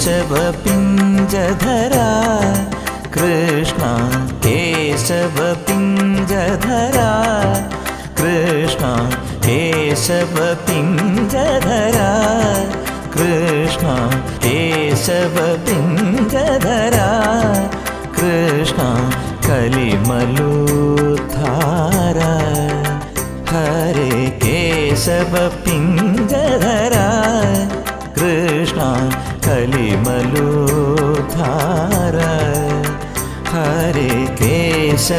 केशवपिञ्जधरा Krishna केशवपिञ्जधरा Krishna केशवपिञ्जधरा Krishna केशवपिञ्जधरा Krishna कलिमलुद्धारा Hare केशवपिञ्जधरा Krishna कलिमलुद्धारा Hare केशवपिञ्जधरा